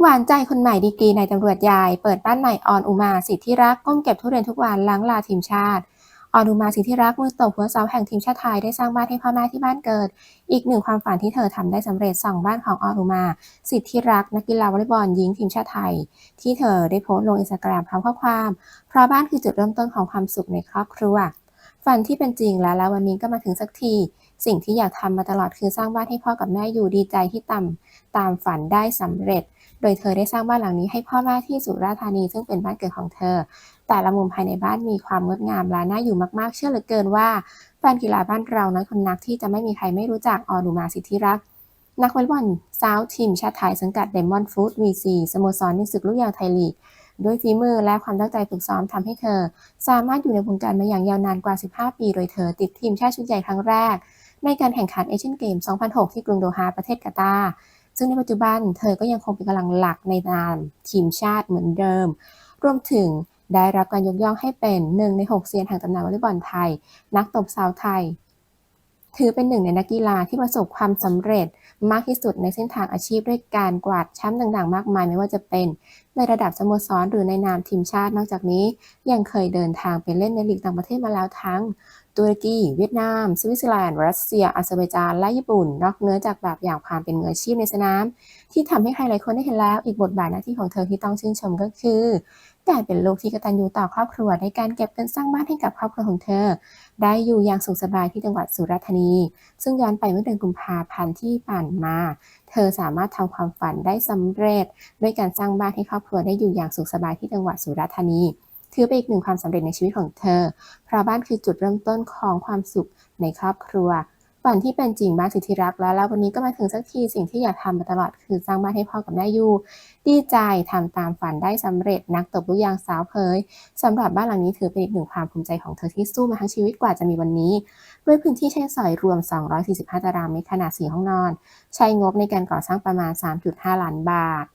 หวานใจคนใหม่ดีกรีนายตำรวจยาย เปิดบ้านใหม่ออนอุมาสิทธิรักก้มเก็บทุเรียนทุกวันล้างลาทีมชาติออนอุมาสิทธิรักมือตบหัวเสาแห่งทีมชาติไทยได้สร้างบ้านให้พ่อแม่ที่บ้านเกิด อีกหนึ่งความฝันที่เธอทำได้สำเร็จส่องบ้านของออนอุมา สิทธิรักนักกีฬาวอลเลย์บอลหญิงทีมชาติไทย ที่เธอได้โพสต์ลงอินสตาแกรมพร้อมข้อความ เพราะบ้านคือจุดเริ่มต้นของความสุขในครอบครัว ฝันที่เป็นจริงแล้วแล้ววันนี้ก็มาถึงสักที สิ่งที่อยากทำมาตลอดคือสร้างบ้านให้พ่อกับแม่อยู่ดีใจที่ตามตามฝันได้สำเร็จ โดยเธอได้สร้างบ้านหลังนี้ให้พ่อแม่ที่สุราษฎร์ธานีซึ่งเป็นบ้านเกิดของเธอ แต่ละมุมภายในบ้านมีความงดงามและน่าอยู่มากๆ เชื่อเหลือเกินว่าแฟนกีฬาบ้านเราน้อยคนนักที่จะไม่มีใครไม่รู้จักออนุมาสิทธิรักนักวอลเลย์บอลสาวทีมชาติไทยสังกัด Diamond Food VC สโมสรในศึกลูกยางไทยลีก ด้วยฝีมือและความตั้งใจฝึกซ้อมทำให้เธอ สามารถอยู่ในวงการมาอย่างยาวนานกว่า 15 ปี โดยเธอติดทีมชาติชุดใหญ่ครั้งแรก ในการแข่งขันเอเชียนเกม 2006 ที่กรุงโดฮาประเทศกาตาร์ซึ่งในปัจจุบันเธอก็ยังคงเป็นกำลังหลักในนามทีมชาติเหมือนเดิม รวมถึงได้รับการยกย่องให้เป็นหนึ่งใน 6เซียนแห่งตำนานวอลเลย์บอลไทย นักตบสาวไทย ถือเป็นหนึ่งในนักกีฬาที่ประสบความสำเร็จมากที่สุดในเส้นทางอาชีพด้วยการกวาดแชมป์ต่างๆ มากมายไม่ว่าจะเป็น ในระดับสโมสรหรือในนามทีมชาตินอกจากนี้ ยังเคยเดินทางไปเล่นในลีกต่างประเทศมาแล้วทั้งตุรกี เวียดนาม สวิตเซอร์แลนด์ รัสเซีย อาเซอร์ไบจาน และญี่ปุ่น นอกเหนือจากแบบอย่างความเป็นมืออาชีพในสนาม ที่ทำให้ใครหลายคนได้เห็นแล้ว อีกบทบาทหน้าที่ของเธอที่ต้องชื่นชมก็คือ การเป็นลูกที่กตัญญูต่อครอบครัวในการเก็บเงินสร้างบ้านให้กับครอบครัวของเธอ ได้อยู่อย่างสุขสบายที่จังหวัดสุราษฎร์ธานี ซึ่งย้อนไปเมื่อเดือนกุมภาพันธ์ที่ผ่านมา ธอสามารถทำความฝันได้สำเร็จ ด้วยการสร้างบ้านให้ครอบครัวได้อยู่อย่างสุขสบายที่จังหวัดสุราษฎร์ธานี ถือเป็นอีกหนึ่งความสำเร็จในชีวิตของเธอ เพราะบ้านคือจุดเริ่มต้นของความสุขในครอบครัว ฝันที่เป็นจริงบ้านสิทธิรักแล้วแล้ววันนี้ก็มาถึงสักทีสิ่งที่อยากทำมาตลอดคือสร้างบ้านให้พ่อกับแม่อยู่ ดีใจทำตามฝันได้สำเร็จนักตบลูกยางสาวเผยสำหรับบ้านหลังนี้ถือเป็นอีกหนึ่งความภูมิใจของเธอที่สู้มาทั้งชีวิตกว่าจะมีวันนี้ ด้วยพื้นที่ใช้สอยรวม 245 ตารางเมตรขนาด 4 ห้องนอน ใช้งบในการก่อสร้างประมาณ 3.5 ล้านบาท